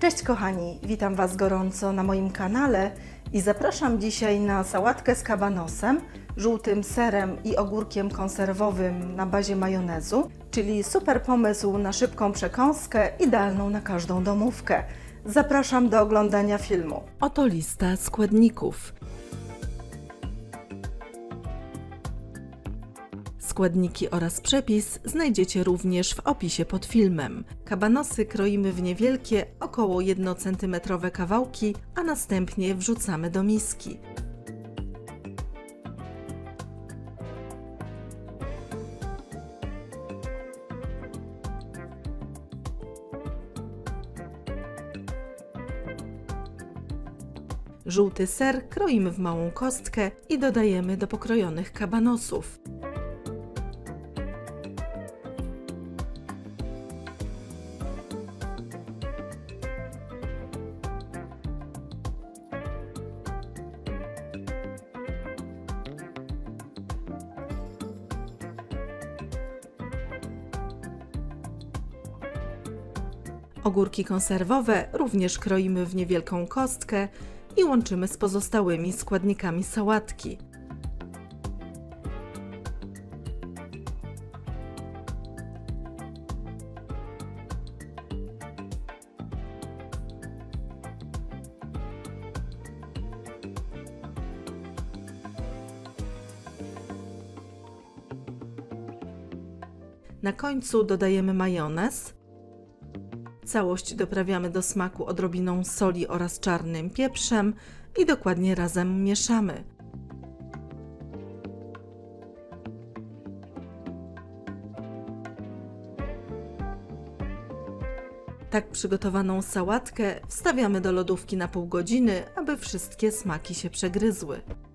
Cześć kochani, witam Was gorąco na moim kanale i zapraszam dzisiaj na sałatkę z kabanosem, żółtym serem i ogórkiem konserwowym na bazie majonezu, czyli super pomysł na szybką przekąskę, idealną na każdą domówkę. Zapraszam do oglądania filmu. Oto lista składników. Składniki oraz przepis znajdziecie również w opisie pod filmem. Kabanosy kroimy w niewielkie, około 1 cm kawałki, a następnie wrzucamy do miski. Żółty ser kroimy w małą kostkę i dodajemy do pokrojonych kabanosów. Ogórki konserwowe również kroimy w niewielką kostkę i łączymy z pozostałymi składnikami sałatki. Na końcu dodajemy majonez. Całość doprawiamy do smaku odrobiną soli oraz czarnym pieprzem i dokładnie razem mieszamy. Tak przygotowaną sałatkę wstawiamy do lodówki na pół godziny, aby wszystkie smaki się przegryzły.